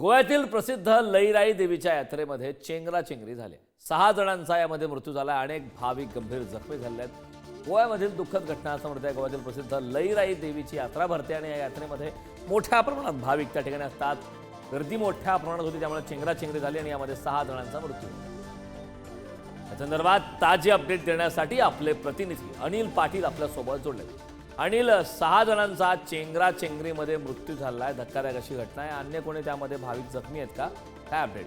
गोव्यातील प्रसिद्ध लईराई देवीच्या यात्रेमध्ये चेंगराचेंगरी झाली. सहा जणांचा यामध्ये मृत्यू झाला. अनेक भाविक गंभीर जखमी झाले आहेत. गोव्यामधील दुःखद घटना समोर म्हणते गोव्यातील प्रसिद्ध लईराई देवीची यात्रा भरते आणि या यात्रेमध्ये मोठ्या प्रमाणात भाविक त्या ठिकाणी असतात. गर्दी मोठ्या प्रमाणात होती त्यामुळे चेंगराचेंगरी झाली आणि यामध्ये सहा जणांचा मृत्यू. या संदर्भात ताजी अपडेट देण्यासाठी आपले प्रतिनिधी अनिल पाटील आपल्यासोबत जोडले अनिल सहा जणांचा चेंगरा चेंगरीमध्ये मृत्यू झाला आहे धक्कादायक अशी घटना आहे. अन्य कोणी त्यामध्ये भाविक जखमी आहेत का? काय अपडेट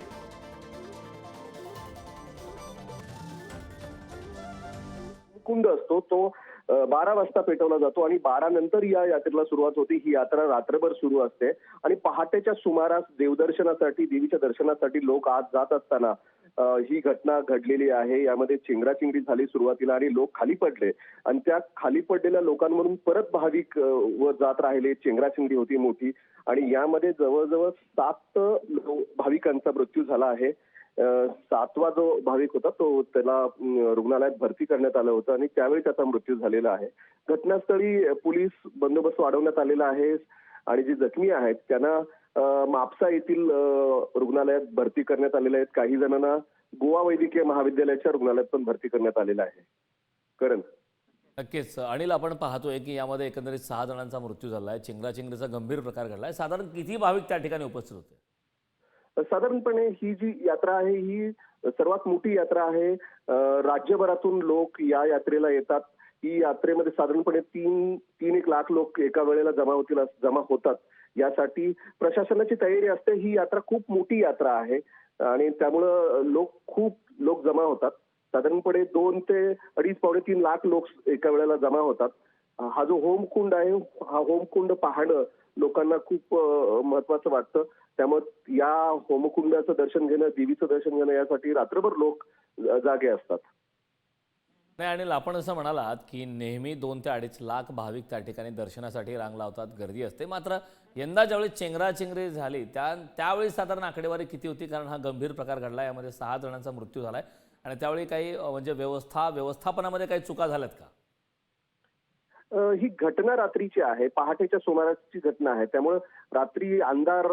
कुंड असतो. तो बारा वाजता पेटवला जातो आणि बारा नंतर या यात्रेला सुरुवात होती. ही यात्रा रात्रभर सुरू असते. आणि पहाटेच्या सुमारास देवदर्शनासाठी देवीच्या दर्शनासाठी लोक आज जात असताना ही घटना घडलेली आहे. यामध्ये चिंगराचिंगरी झाली सुरुवातीला आणि लोक खाली पडले. आणि त्या खाली पडलेल्या लोकांमधून परत भाविक वर जात राहिले. चिंगराचिंगरी होती मोठी. आणि यामध्ये जवळजवळ सात लो- भाविकांचा मृत्यू झाला आहे. सातवा जो भाविक होता तो त्याला रुग्णालयात भरती करण्यात आलं होतं आणि त्यावेळी त्याचा मृत्यू झालेला आहे. घटनास्थळी पोलीस बंदोबस्त वाढवण्यात आलेला आहे. आणि जे जखमी आहेत त्यांना मापसा येथील रुग्णालयात भरती करण्यात आलेले आहेत. काही जणांना गोवा वैद्यकीय महाविद्यालयाच्या रुग्णालयात पण भरती करण्यात आलेलं आहे. करण. नक्कीच. अनिल आपण पाहतोय की यामध्ये एकंदरीत सहा जणांचा मृत्यू झाला आहे चेंगराचेंगरीचा गंभीर प्रकार घडला आहे साधारण किती भाविक त्या ठिकाणी उपस्थित होते? साधारणपणे ही जी यात्रा आहे ही सर्वात मोठी यात्रा आहे. राज्यभरातून लोक या यात्रेला येतात. ही यात्रेमध्ये साधारणपणे तीन तीन एक लाख लोक एका वेळेला जमा होतील जमा होतात. यासाठी प्रशासनाची तयारी असते. ही यात्रा खूप मोठी यात्रा आहे. आणि त्यामुळं लोक खूप लोक जमा होतात. साधारणपणे दोन ते अडीच पावणे तीन लाख लोक एका वेळेला जमा होतात. हा जो होमकुंड आहे हा होमकुंड पाहणं लोकांना खूप महत्वाचं वाटतं. त्यामुळे या होमकुंडाचं दर्शन घेणं देवीचं दर्शन घेणं यासाठी रात्रभर लोक जागे असतात. नाही अनिल आपण असं म्हणालात की नेहमी दोन ते अडीच लाख भाविक त्या ठिकाणी दर्शनासाठी रांग लावतात गर्दी असते. मात्र यंदा ज्यावेळी चेंगराचेंगरी झाली त्या त्यावेळी साधारण आकडेवारी किती होती? कारण हा गंभीर प्रकार घडला यामध्ये सहा जणांचा मृत्यू झाला आहे आणि त्यावेळी काही म्हणजे व्यवस्था व्यवस्थापनामध्ये काही चुका झाल्यात का? ही घटना रात्रीची आहे. पहाटेच्या सुमाराची घटना आहे. त्यामुळे रात्री अंधार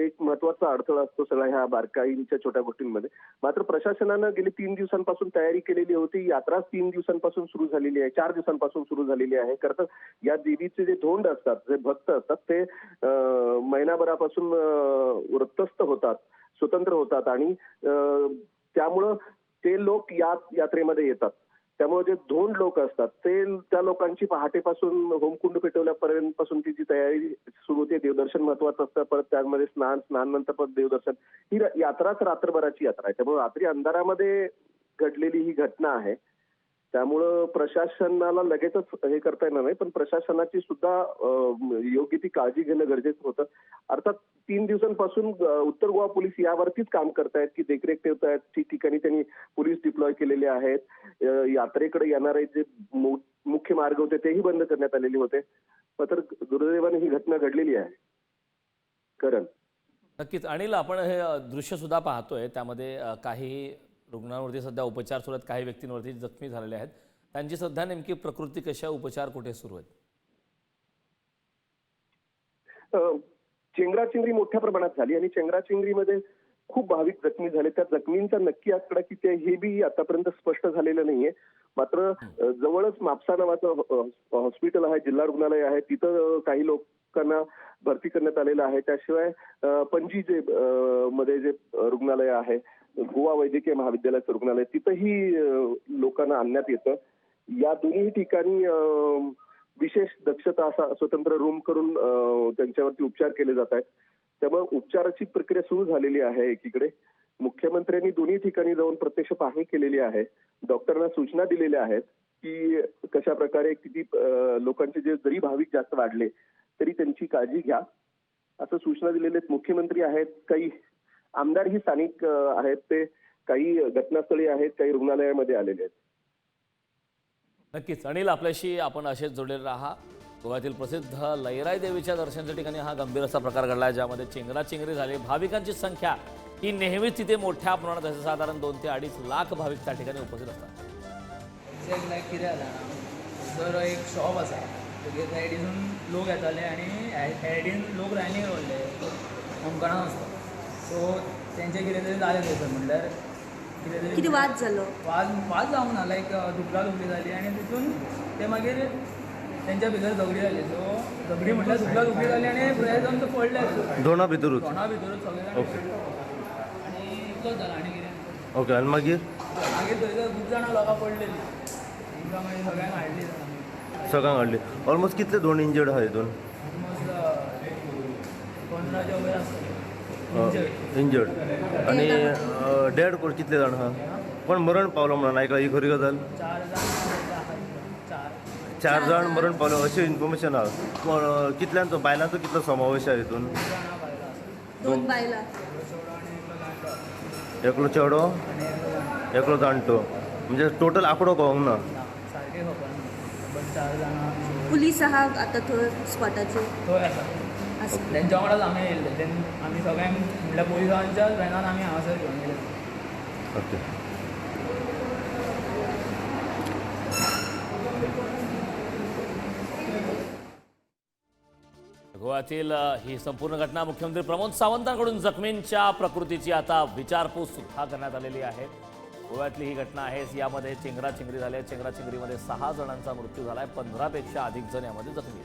एक महत्त्वाचा अडथळा असतो सगळ्या ह्या बारकाईच्या छोट्या गोष्टींमध्ये. मात्र प्रशासनानं गेली तीन दिवसांपासून तयारी केलेली होती. यात्रा तीन दिवसांपासून सुरू झालेली आहे. चार दिवसांपासून सुरू झालेली आहे. खरं तर या देवीचे जे धोंड असतात जे भक्त असतात ते महिनाभरापासून वृत्तस्थ होतात स्वतंत्र होतात आणि त्यामुळं ते लोक या यात्रेमध्ये येतात. त्यामुळे जे दोन लोक असतात ते त्या लोकांची पहाटेपासून होमकुंड पेटवल्यापर्यंत पासून ती जी तयारी सुरू होते देवदर्शन महत्वाचं असतं परत त्यामध्ये स्नान स्नान नंतर परत देवदर्शन. ही यात्राच रात्रभराची यात्रा आहे. त्यामुळे रात्री अंधारामध्ये घडलेली ही घटना आहे. त्यामुळं प्रशासनाला लगेचच हे करता येणार नाही पण प्रशासनाची सुद्धा योग्य ती काळजी घेणं गरजेचं होतं. अर्थात तीन दिवसांपासून उत्तर गोवा पोलीस यावरतीच काम करतायत की देखरेख ठेवतायत. ठिकठिकाणी त्यांनी पोलीस डिप्लॉय केलेले आहेत. यात्रेकडे येणारे जे मुख्य मार्ग होते तेही बंद करण्यात आलेले होते. तर दुर्दैवाने ही घटना घडलेली आहे. करण. नक्कीच. अनिल आपण हे दृश्य सुद्धा पाहतोय. त्यामध्ये काही रुग्णांवरती सध्या उपचार सुरू आहेत काही व्यक्तींवरती जखमी झालेले आहेत. त्यांची सध्या नेमकी प्रकृती कशा उपचार कुठे सुरू आहेत? चेंगराचेंगरी मोठ्या प्रमाणात झाली आणि चेंगराचेंगरीमध्ये खूप भाविक जखमी झाले. त्या जखमींचा नक्की आकडा किती आहे हे बी आतापर्यंत स्पष्ट झालेलं नाहीये. मात्र जवळच म्हापसा नावाचं हॉस्पिटल आहे जिल्हा रुग्णालय आहे. तिथं काही लोक लोकांना भरती करण्यात आलेलं आहे. त्याशिवाय पणजी जे मध्ये जे रुग्णालय आहे गोवा वैद्यकीय महाविद्यालयाचं रुग्णालय तिथंही लोकांना आणण्यात येतं. या दोन्ही ठिकाणी विशेष दक्षता असा स्वतंत्र रूम करून त्यांच्यावरती उपचार केले जात आहेत. त्यामुळे उपचाराची प्रक्रिया सुरू झालेली आहे एकीकडे. मुख्यमंत्र्यांनी दोन्ही ठिकाणी जाऊन प्रत्यक्ष पाहणी केलेली आहे. डॉक्टरांना सूचना दिलेल्या आहेत की कशा प्रकारे किती लोकांचे जे जरी भाविक जास्त वाढले तरी त्यांची काळजी घ्या. असं सूचना आहेत मुख्यमंत्री आहेत काही आमदारही स्थानिक अं, आहेत ते काही घटनास्थळी आहेत काही रुग्णालयामध्ये आलेले आहेत. नक्कीच. अनिल आपल्याशी आपण असेच जोडलेले राहा. गोव्यातील प्रसिद्ध लैराई देवीच्या दर्शनाच्या ठिकाणी हा गंभीर असा प्रकार घडला आहे ज्यामध्ये चेंगराचेंगरी झाली. भाविकांची संख्या ही नेहमीच तिथे मोठ्या प्रमाणात असते. साधारण दोन ते अडीच लाख भाविक त्या ठिकाणी उपस्थित असतात. एक शॉप आसा तुगे सायडीसून लोक येताले आनी सायडीन लोक रायनींग रोवले होमकणां आसता सो तेंचें कितें तरी जालें थंयसर म्हणल्यार कितें तरी कितें वाद जालो वाज वाज जावंक ना लायक दुखला दुखली जाली आनी तितून ते मागीर तेंच्या भितर झगडी जाली सो झगडी म्हटल्यार दुखला दुखली जाली आनी फुडें जावन तो पडले. दोना भितरूच. तोंडा भितरूच सगळे जाण. ओके. आनी इतलोच जाला आनी कितें ओके आनी मागीर? मागीर थंयसर खूब जाणां लोकां पडलेलीं. तांकां मागीर सगळ्यांक हाडली. सगळ्यांक हाडली ऑलमोस्ट कितले दोन इंजर्ड आहा हितून इंजर्ड आनी डेड कोण? कितले जाण? आहा कोण मरण पावलो म्हणून आयकला ही खरी गजाल? चार जाण मरण पावलो अशें इन्फॉर्मेशन आहा अ, कितल्यांचो बायलांचो कितलो समावेश आहा हितून एकलो चेडो एकलो जाणटो म्हणजे टोटल आंकडो कळोंक ना. बट चार जाणां पुलीस आहा आतां थंय स्पॉटाचेर थंय आसा तेंच्या वांगडाच आमी येयल्ले तेन आमी सगळ्यांक म्हणल्यार पुलिसांच्याच व्हॅनान आमी हांगासर घेवन गेले ओके. गोव्यातील ही संपूर्ण घटना मुख्यमंत्री प्रमोद सावंतांकडून जखमींच्या प्रकृतीची आता विचारपूस सुद्धा करण्यात आलेली आहे. गोव्यातली ही घटना आहे. यामध्ये चेंगराचेंगरी झाली आहे. चेंगराचेंगरीमध्ये सहा जणांचा मृत्यू झाला आहे पंधरापेक्षा अधिक जण यामध्ये जखमी